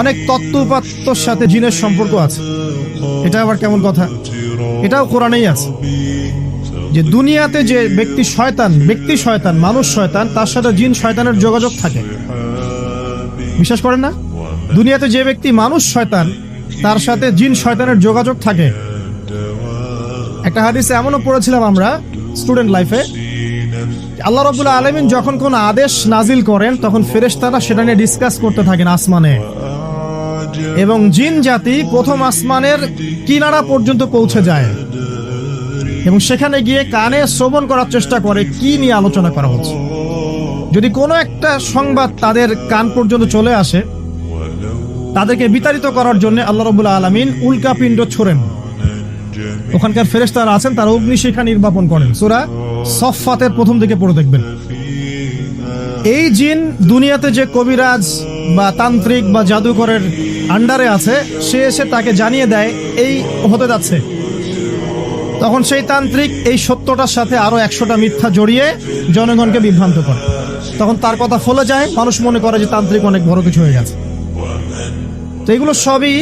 অনেক তত্ত্ব উপাত্তর সাথে জিনের সম্পর্ক আছে। এটা আবার কেমন কথা? এটাও কোরআনেই আছে। যে দুনিয়াতে যে ব্যক্তি শয়তান ব্যক্তি শয়তান, মানুষ শয়তান, তার সাথে জিন শয়তানের যোগাযোগ থাকে। বিশ্বাস করেন না? দুনিয়াতে যে ব্যক্তি মানুষ শয়তান, তার সাথে জিন শয়তানের যোগাযোগ থাকে। একটা হাদিসে এমনও পড়েছিলাম আমরা স্টুডেন্ট লাইফে, আল্লাহ রবুল্লা আলমিন যখন কোন আদেশ নাজিল করেন, তখন ফেরেশতারা সেটা নিয়ে ডিসকাস করতে থাকেন আসমানে। এবং জিন জাতি প্রথম আসমানের কিনারা পর্যন্ত পৌঁছে যায়। এবং সেখানে গিয়ে কানে শ্রবণ করার চেষ্টা করে, কি নিয়ে আলোচনা করা হচ্ছে। যদি কোনো একটা সংবাদ তাদের কান পর্যন্ত চলে আসে, তাদেরকে বিতাড়িত করার জন্য আল্লাহ রবুল্লা আলমিন উল্কাপিণ্ড ছোড়েন। ওখানকার ফেরেশতারা আছেন, তারা অগ্নিশিখা নির্বাপন করেন। সুরা সফাতের প্রথম দিকে পড়ে দেখবেন। এই জিন দুনিয়াতে যে কবিরাজ বা তান্ত্রিক বা জাদুঘরের আন্ডারে আছে, সে এসে তাকে জানিয়ে দেয়, এই হতে যাচ্ছে। তখন সেই তান্ত্রিক এই সত্যটার সাথে আরও একশোটা মিথ্যা জড়িয়ে জনগণকে বিভ্রান্ত করে। তখন তার কথা ফলে যায়, মানুষ মনে করে যে তান্ত্রিক অনেক বড় কিছু হয়ে গেছে। তো এগুলো সবই